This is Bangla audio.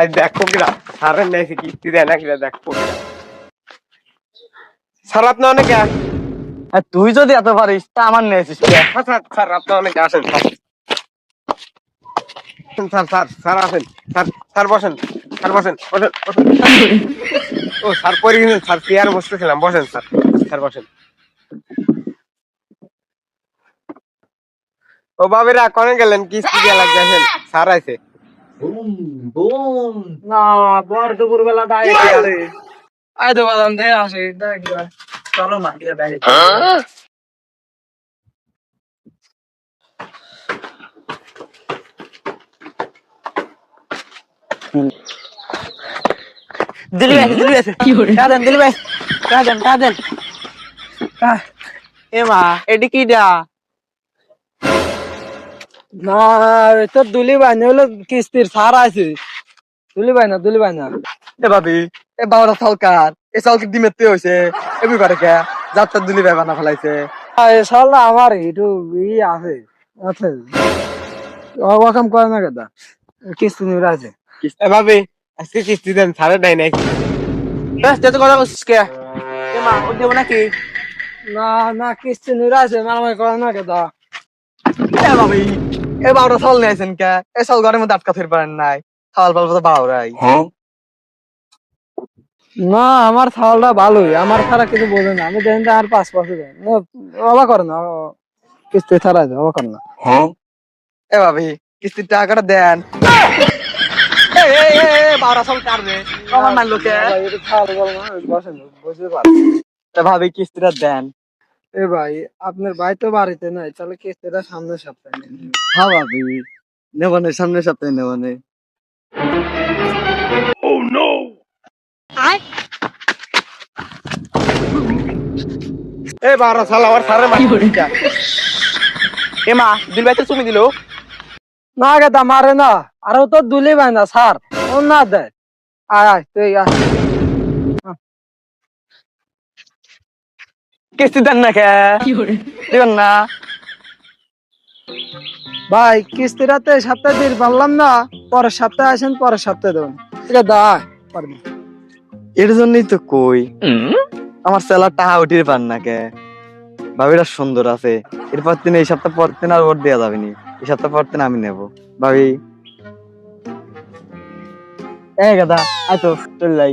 আজ দেখ কোকিরা সারের নেছে কিস্তি দেয় না কিরা দেখ স্যার আপনি অনেকে? আর তুই যদি এত পারিস তা আমার নিয়েছিস কে? স্যার আপনি অনেকে আসেন স্যার। স্যার স্যার স্যার আসেন স্যার স্যার বসেন স্যার বসেন বসেন বসেন। ও স্যার পরে গেছেন স্যার চেয়ার বসতেছিলাম বসেন স্যার স্যার বসেন। ও বাবিরা কনে গেলেন? কিস্তি দিয়ে লাগছে আসেন স্যার আছে না বর দুপুর বেলা ডাইরে আরে আয় তো বাদাম দে আসে দেখ। চলো না গিয়ে দেখ দিলি ভাই দিলি ভাই। টা দেন দিলি ভাই। টা দেন টা দেন। আহ, এ মা এটি কি ডা না তো দুলি ভাই না হলো কিস্তির সার আছে। দুলি ভাই না দুলি ভাই না এ ভাবি এ বাবাটা সরকার এ সরকার ডিমেতে হইছে? এবি করে কে? যাত্রা দুলি ভাই বানা ফেলাইছে। এ সালটা আমার একটু ই আছে আছে। ওরকম করে না কেদা কিস্তি নিয়ে আছে এ ভাবি আজকে কিস্তি দেন স্যারের নাই নাই। বেশ তেতো কথা বলছিস কে? মা ও দেব নাকি? না না কিস্তি নিয়ে আছে মারামারি করে না কেদা এ ভাবি এ সল নিয়েছেন কে? এ সল ঘরের মধ্যে আটকা ফির পারেন নাই। খাওয়াল পাল তো বাউরাই না আমার ছাওয়ালটা ভালোই আমার ছাড়া কিছু বোঝে না। আমি দেখেন আর পাঁচ পাশে দেন অবাক করে না কিস্তি ছাড়া অবাক করে না। এ ভাবি কিস্তির টাকাটা দেন। বাউরা সল ভাবি কিস্তিটা দেন। এ ভাই আপনার ভাই তো বাড়িতে নাই তাহলে কিস্তিটা সামনের সপ্তাহে। হ্যাঁ ভাবি নেবনে সামনের সপ্তাহে নেবনে এ বারো সাল মাটি এ মা দিল ভাই তো তুমি দিলো। না গেদা মারে না। আর ও তো দুলি ভাই না স্যার। ও না দেয় আয় আয় তুই আয়। কিস্তি দেন না কে? দিবেন না। ভাই কিস্তিটা তো এই সপ্তাহে দিতে পারলাম না। পরের সপ্তাহে আসেন পরের সপ্তাহে দেবেন। ঠিক আছে দা পারবি এর জন্যই তো কই আমার সেলার টাকা উঠিয়ে পান না কে? ভাবিটা সুন্দর আছে। এরপর তিনি এই সপ্তাহ পর দিন আর ওর দেওয়া যাবে নি। এই সপ্তাহ পর দিন আমি নেব। ভাবি। এ গাদা আয় তো চল যাই।